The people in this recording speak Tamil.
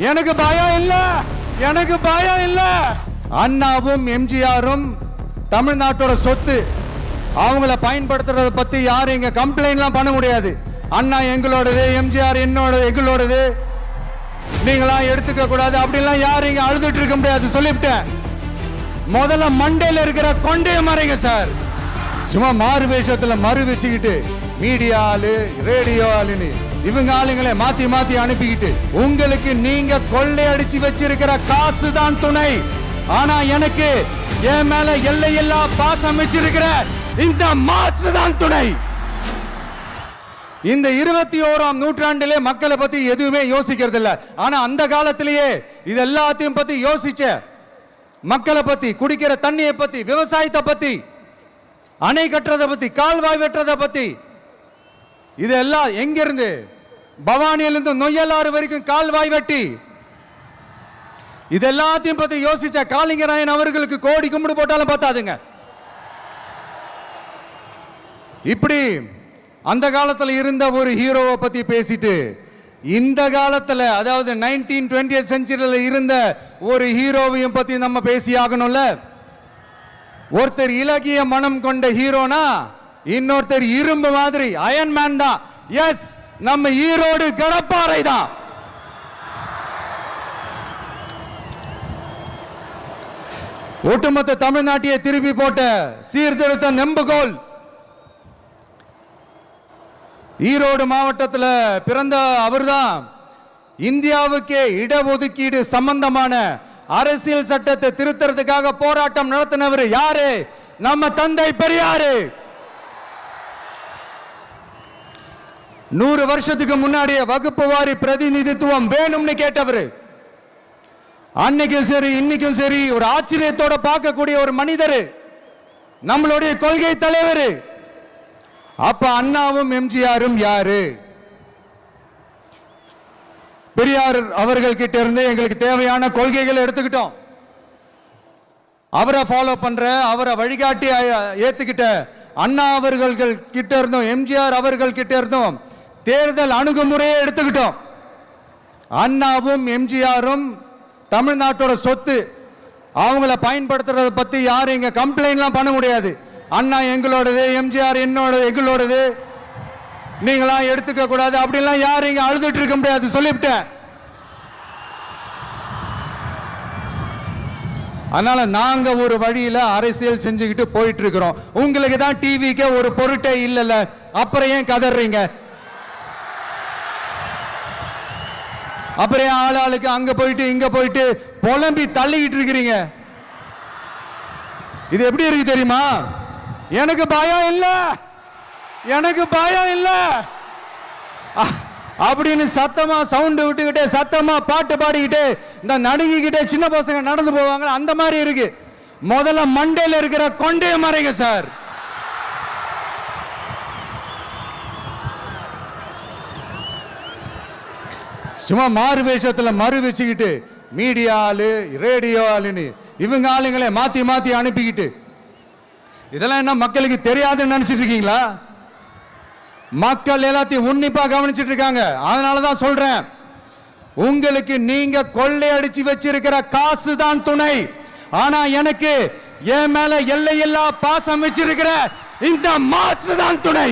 எனக்கு பயம் இல்ல. எனக்கு பயம் இல்ல. அண்ணாவும் எம்ஜிஆரும் தமிழ்நாட்டோட சொத்து. அவங்கள பயன்படுத்துறத பத்தி யாரும் இங்க கம்ப்ளைண்ட்லாம் பண்ண முடியாது. அண்ணா எங்களோடது எம்ஜிஆர் என்னோட எங்களோடது. நீங்களாம் எடுத்துக்க கூடாது. அப்படிலாம் யாரும் இங்க அழுதுட்டு இருக்க முடியாது. சொல்லிவிட்டேன். முதல்ல மண்டையில் இருக்கிற கொண்டைய மறைங்க சார். சும்மா மாறு வேஷத்துல மறு வச்சுக்கிட்டு மீடியா ஆளு ரேடியோ ஆளுன்னு இவங்க ஆளுங்களை மாத்தி மாத்தி அனுப்பிக்கிட்டு உங்களுக்கு நீங்க கொள்ளையடிச்சு வச்சிருக்கிற காசு தான் துணை. ஆனா எனக்கு என் மேல எல்லையில்லா பாசம் வச்சிருக்கிற இந்த மாசு தான் துணை. இந்த இருபத்தி ஓராம் நூற்றாண்டிலே மக்களை பத்தி எதுவுமே யோசிக்கிறது இல்ல ஆனா அந்த காலத்திலேயே இது எல்லாத்தையும் பத்தி யோசிச்ச மக்களை பத்தி குடிக்கிற தண்ணியை பத்தி விவசாயத்தை பத்தி அணை கட்டுறதை பத்தி கால்வாய் வெட்டுறதை பத்தி இதெல்லாம் எல்லாம் எங்கிருந்து பவானியிலிருந்து நொய்யலாறு வரைக்கும் கால்வாய் வெட்டி. இது எல்லாத்தையும் பத்தி யோசிச்ச காளிங்கராயன் அவர்களுக்கு கோடி கும்பிடு போட்டாலும் பார்த்தாதுங்க இப்படி அந்த காலத்தில் இருந்த ஒரு ஹீரோவை பத்தி பேசிட்டு இந்த காலத்தில் அதாவது நைன்டீன் டுவெண்ட்டி செஞ்சுரியில் இருந்த ஒரு ஹீரோவையும் பத்தி நம்ம பேசி ஆகணும்ல. ஒருத்தர் இலகிய மனம் கொண்ட ஹீரோனா இன்னொருத்தர் இரும்பு மாதிரி அயன் மேன் தான். எஸ் நம்ம ஈரோடு கடப்பாறை தான் ஒட்டுமொத்த தமிழ்நாட்டையே திருப்பி போட்ட சீர்திருத்த நெம்புகோல். ஈரோடு மாவட்டத்தில் பிறந்த அவர்தான். இந்தியாவுக்கே இடஒதுக்கீடு சம்பந்தமான அரசியல் சட்டத்தை திருத்தறதுக்காக போராட்டம் நடத்தினவர் யாரு? நம்ம தந்தை பெரியாரு. நூறு வருஷத்துக்கு முன்னாடியே வகுப்பு வாரி பிரதிநிதித்துவம் வேணும்னு கேட்டவர். அன்னைக்கும் சரி இன்னைக்கும் சரி ஒரு ஆச்சரியத்தோட பார்க்கக்கூடிய ஒரு மனிதர். நம்மளுடைய கொள்கை தலைவர். அப்ப அண்ணாவும் எம்ஜிஆரும் யாரு? பெரியார் அவர்கள் கிட்ட இருந்து எங்களுக்கு தேவையான கொள்கைகளை எடுத்துக்கிட்டோம். அவரை ஃபாலோ பண்ற அவரை வழிகாட்டி ஏத்துக்கிட்ட அண்ணா அவர்கள் கிட்ட இருந்தும் எம்ஜிஆர் அவர்கள் கிட்ட இருந்தும் தேர்தல் அணுகுமுறையை எடுத்துக்கிட்டோம். அண்ணாவும் எம்ஜிஆரும் தமிழ்நாட்டோட சொத்து அவங்கள பயன்படுத்துறத பத்தி யாரும் இங்க கம்ப்ளைண்ட்லாம் பண்ண முடியாது. அண்ணா எங்களோடது எம்ஜிஆர் என்னோடது எங்களோடது. நீங்களாம் எடுத்துக்க கூடாது. அப்படிலாம் யாரும் இங்க அழுதுட்டு இருக்க முடியாது. சொல்லிவிட்டேன். அதனால நாங்க ஒரு வழியில அரசியல் செஞ்சுக்கிட்டு போயிட்டு இருக்கிறோம். உங்களுக்கு தான் டிவிக்கே ஒரு பொருட்டே இல்லைல்ல. அப்புறம் ஏன் கதறீங்க? அப்புறம் ஆள் ஆளுக்கு அங்க போயிட்டு இங்க போயிட்டு புலம்பி தள்ளிக்கிட்டு இருக்கிறீங்க. இது எப்படி இருக்கு தெரியுமா? எனக்கு பயம் இல்ல. எனக்கு பயம் இல்ல. அ- அப்படின்னு சத்தமா சவுண்டு விட்டுக்கிட்டே சத்தமா பாட்டு பாடிக்கிட்டு இந்த நடுங்கிக்கிட்டே சின்ன பசங்க நடந்து போவாங்க அந்த மாதிரி இருக்கு. முதல்ல மண்டையில் இருக்கிற கொண்டே மறைங்க சார். சும்மா மாறு வேஷத்துல மறு வச்சுக்கிட்டு மீடியா ஆளு ரேடியோ ஆளுன்னு இவங்க ஆளுங்களை மாத்தி மாத்தி அனுப்பிக்கிட்டு. இதெல்லாம் என்ன மக்களுக்கு தெரியாதுன்னு நினைச்சிட்டு இருக்கீங்களா? மக்கள் எல்லாத்தையும் உன்னிப்பா கவனிச்சிட்டு இருக்காங்க. அதனால தான் சொல்றேன். உங்களுக்கு நீங்க கொள்ளையடிச்சு வச்சிருக்கிற காசு தான் துணை. ஆனா எனக்கு என் மேல எல்லையில்லா பாசம் வச்சிருக்கிற இந்த மாசு தான் துணை.